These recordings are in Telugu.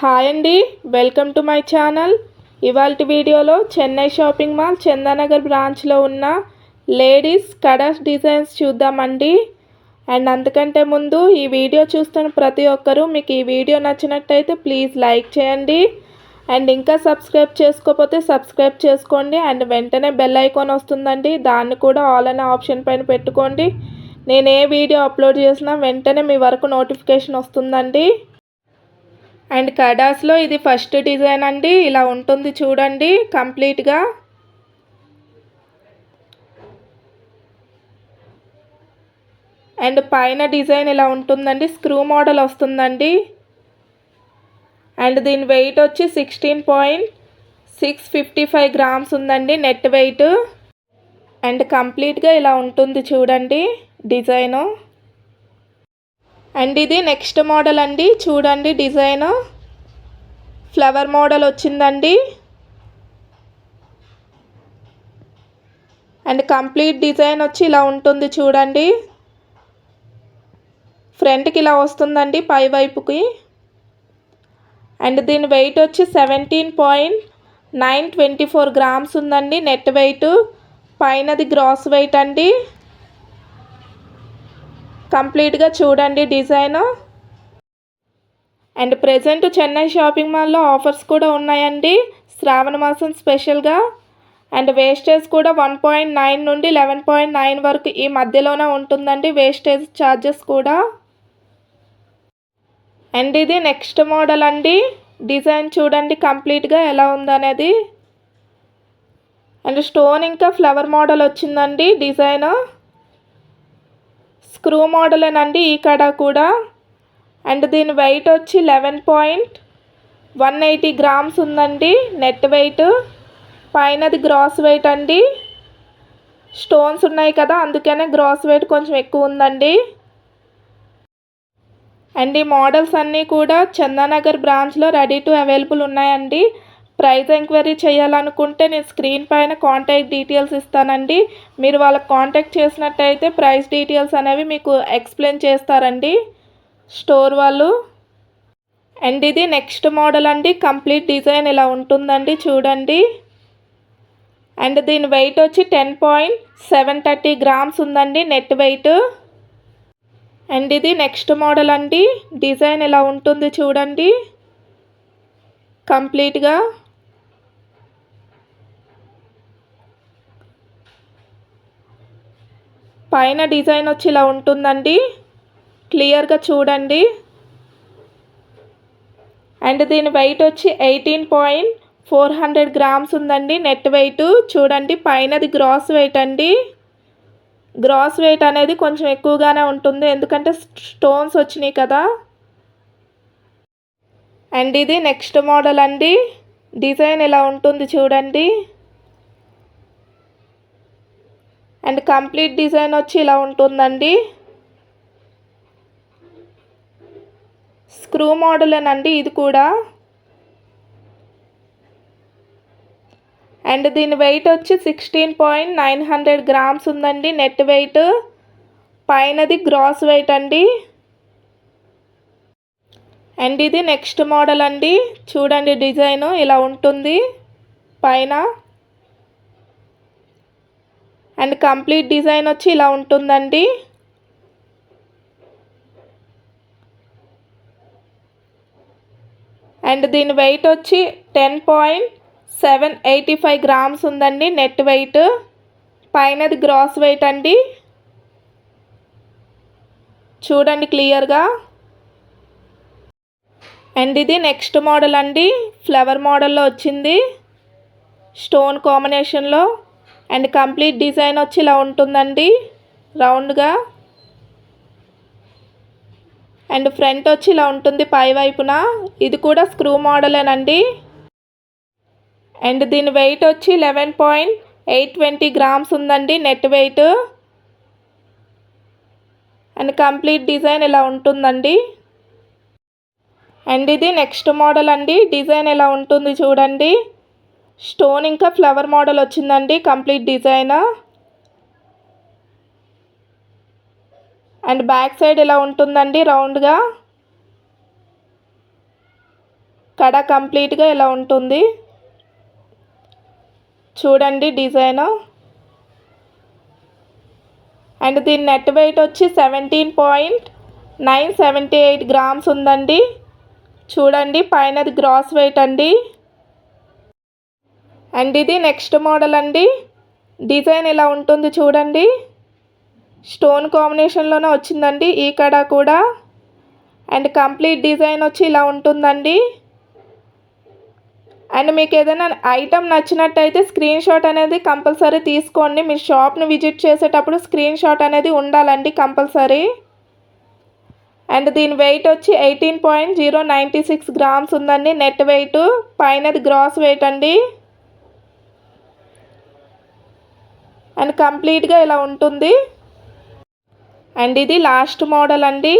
హాయ్ అండి వెల్కమ్ టు మై ఛానల్. ఇవాళ వీడియోలో చెన్నై షాపింగ్ మాల్ చందానగర్ బ్రాంచ్లో ఉన్న లేడీస్ కడస్ డిజైన్స్ చూద్దామండి. అండ్ అంతకంటే ముందు ఈ వీడియో చూస్తున్న ప్రతి ఒక్కరూ మీకు ఈ వీడియో నచ్చినట్టయితే ప్లీజ్ లైక్ చేయండి. అండ్ ఇంకా సబ్స్క్రైబ్ చేసుకోకపోతే సబ్స్క్రైబ్ చేసుకోండి. అండ్ వెంటనే బెల్ ఐకాన్ వస్తుందండి. దాన్ని కూడా ఆల్ అనే ఆప్షన్ పైన పెట్టుకోండి. నేను ఏ వీడియో అప్లోడ్ చేసినా వెంటనే మీ వరకు నోటిఫికేషన్ వస్తుందండి. అండ్ కడాస్లో ఇది ఫస్ట్ డిజైన్ అండి. ఇలా ఉంటుంది చూడండి కంప్లీట్గా. అండ్ పైన డిజైన్ ఇలా ఉంటుందండి. స్క్రూ మోడల్ వస్తుందండి. అండ్ దీని వెయిట్ వచ్చి sixteen point six fifty five grams ఉందండి నెట్ వెయిట్. అండ్ కంప్లీట్గా ఇలా ఉంటుంది చూడండి డిజైను. అండ్ ఇది నెక్స్ట్ మోడల్ అండి. చూడండి డిజైన్. ఫ్లవర్ మోడల్ వచ్చిందండి. అండ్ కంప్లీట్ డిజైన్ వచ్చి ఇలా ఉంటుంది చూడండి. ఫ్రంట్కి ఇలా వస్తుందండి పై వైపుకి అండ్ దీని వెయిట్ వచ్చి seventeen point nine twenty four grams ఉందండి. నెట్ వెయిట్ పైనది గ్రాస్ వెయిట్ అండి. కంప్లీట్గా చూడండి design. And present Chennai shopping మాల్లో ఆఫర్స్ కూడా ఉన్నాయండి. శ్రావణ మాసం స్పెషల్గా. అండ్ వేస్టేజ్ కూడా వన్ పాయింట్ నైన్ నుండి లెవెన్ పాయింట్ నైన్ వరకు ఈ మధ్యలోనే ఉంటుందండి వేస్టేజ్ ఛార్జెస్ కూడా. అండ్ ఇది నెక్స్ట్ మోడల్ అండి. డిజైన్ చూడండి కంప్లీట్గా ఎలా ఉందనేది. అండ్ స్టోన్ ఇంకా ఫ్లవర్ మోడల్ వచ్చిందండి డిజైన్. స్క్రూ మోడలేనండి ఈ కడ కూడా. అండ్ దీని వెయిట్ వచ్చి eleven point one eighty grams ఉందండి. నెట్ వెయిట్ పైనది గ్రాస్ వెయిట్ అండి. స్టోన్స్ ఉన్నాయి కదా అందుకనే గ్రాస్ వెయిట్ కొంచెం ఎక్కువ ఉందండి. అండ్ ఈ మోడల్స్ అన్నీ కూడా చందానగర్ బ్రాంచ్లో రెడీ టు అవైలబుల్ ఉన్నాయండి. ప్రైస్ ఎంక్వైరీ చేయాలనుకుంటే నేను స్క్రీన్ పైన కాంటాక్ట్ డీటెయిల్స్ ఇస్తానండి. మీరు వాళ్ళకి కాంటాక్ట్ చేసినట్టయితే ప్రైస్ డీటెయిల్స్ అనేవి మీకు ఎక్స్ప్లెయిన్ చేస్తారండి. స్టోర్ వాళ్ళు. అండ్ ఇది నెక్స్ట్ మోడల్ అండి. కంప్లీట్ డిజైన్ ఇలా ఉంటుందండి. చూడండి. అండ్ దీని వెయిట్ వచ్చి ten point seven thirty grams ఉందండి నెట్ వెయిట్. అండ్ ఇది నెక్స్ట్ మోడల్ అండి. డిజైన్ ఇలా ఉంటుంది చూడండి. కంప్లీట్గా. పైన డిజైన్ వచ్చి ఇలా ఉంటుందండి. క్లియర్గా చూడండి. అండ్ దీని వెయిట్ వచ్చి eighteen point four hundred grams ఉందండి. నెట్ వెయిట్ చూడండి పైనది గ్రాస్ వెయిట్ అండి. గ్రాస్ వెయిట్ అనేది కొంచెం ఎక్కువగానే ఉంటుంది. ఎందుకంటే స్టోన్స్ వచ్చినాయి కదా. అండ్ ఇది నెక్స్ట్ మోడల్ అండి. డిజైన్ ఇలా ఉంటుంది చూడండి. అండ్ కంప్లీట్ డిజైన్ వచ్చి ఇలా ఉంటుందండి. స్క్రూ మోడలేనండి ఇది కూడా. అండ్ దీని వెయిట్ వచ్చి sixteen point nine hundred grams ఉందండి. నెట్ వెయిట్ పైనది గ్రాస్ వెయిట్ అండి. అండ్ ఇది నెక్స్ట్ మోడల్ అండి. చూడండి డిజైను ఇలా ఉంటుంది. పైన అండ్ కంప్లీట్ డిజైన్ వచ్చి ఇలా ఉంటుందండి. అండ్ దీని వెయిట్ వచ్చి ten point seven eighty five grams ఉందండి నెట్ వెయిట్. పైనది గ్రాస్ వెయిట్ అండి. చూడండి క్లియర్గా. అండ్ ఇది నెక్స్ట్ మోడల్ అండి. ఫ్లవర్ మోడల్లో వచ్చింది. స్టోన్ కాంబినేషన్లో. అండ్ కంప్లీట్ డిజైన్ వచ్చి ఇలా ఉంటుందండి. రౌండ్గా. అండ్ ఫ్రంట్ వచ్చి ఇలా ఉంటుంది పై వైపున. ఇది కూడా స్క్రూ మోడలేనండి. అండ్ దీని వెయిట్ వచ్చి eleven point eight twenty grams ఉందండి net weight. And complete design ఇలా ఉంటుందండి. అండ్ ఇది నెక్స్ట్ మోడల్ అండి. డిజైన్ ఎలా ఉంటుంది చూడండి. స్టోన్ ఇంకా ఫ్లవర్ మోడల్ వచ్చిందండి complete design. And back side ఇలా ఉంటుందండి రౌండ్గా? కడ కంప్లీట్గా ఇలా ఉంటుంది? చూడండి డిజైన్. అండ్ దీని నెట్ వెయిట్ వచ్చి seventeen point nine seventy eight grams ఉందండి. చూడండి పైనది గ్రాస్ వెయిట్ అండి. అండ్ ఇది నెక్స్ట్ మోడల్ అండి. డిజైన్ ఇలా ఉంటుంది చూడండి. స్టోన్ కాంబినేషన్లోనే వచ్చిందండి. ఈ కడ కూడా. అండ్ కంప్లీట్ డిజైన్ వచ్చి ఇలా ఉంటుందండి. అండ్ మీకు ఏదైనా ఐటమ్ నచ్చినట్టయితే స్క్రీన్ షాట్ అనేది కంపల్సరీ తీసుకోండి. మీరు షాప్ని విజిట్ చేసేటప్పుడు స్క్రీన్ షాట్ అనేది ఉండాలండి కంపల్సరీ అండ్ దీని వెయిట్ వచ్చి eighteen point zero ninety six grams ఉందండి. నెట్ వెయిట్ పైనది గ్రాస్ వెయిట్ అండి. అండ్ కంప్లీట్గా ఇలా ఉంటుంది. అండ్ ఇది లాస్ట్ మోడల్ అండి.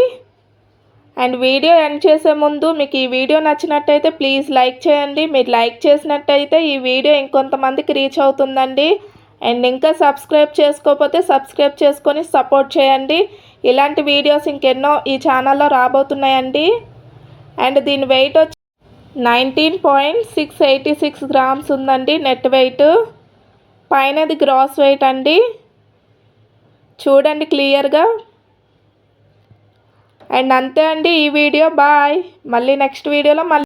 అండ్ వీడియో ఎండ్ చేసే ముందు మీకు ఈ వీడియో నచ్చినట్టయితే ప్లీజ్ లైక్ చేయండి. మీరు లైక్ చేసినట్టయితే ఈ వీడియో ఇంకొంతమందికి రీచ్ అవుతుందండి. అండ్ ఇంకా సబ్స్క్రైబ్ చేసుకోకపోతే సబ్స్క్రైబ్ చేసుకొని సపోర్ట్ చేయండి. ఇలాంటి వీడియోస్ ఇంకెన్నో ఈ ఛానల్లో రాబోతున్నాయండి. అండ్ దీని వెయిట్ వచ్చి nineteen point six eighty six grams ఉందండి నెట్ వెయిట్. పైనది గ్రాస్ వెయిట్ అండి. చూడండి క్లియర్గా. అండ్ అంతే అండి ఈ వీడియో. బాయ్. మళ్ళీ నెక్స్ట్ వీడియోలో మళ్ళీ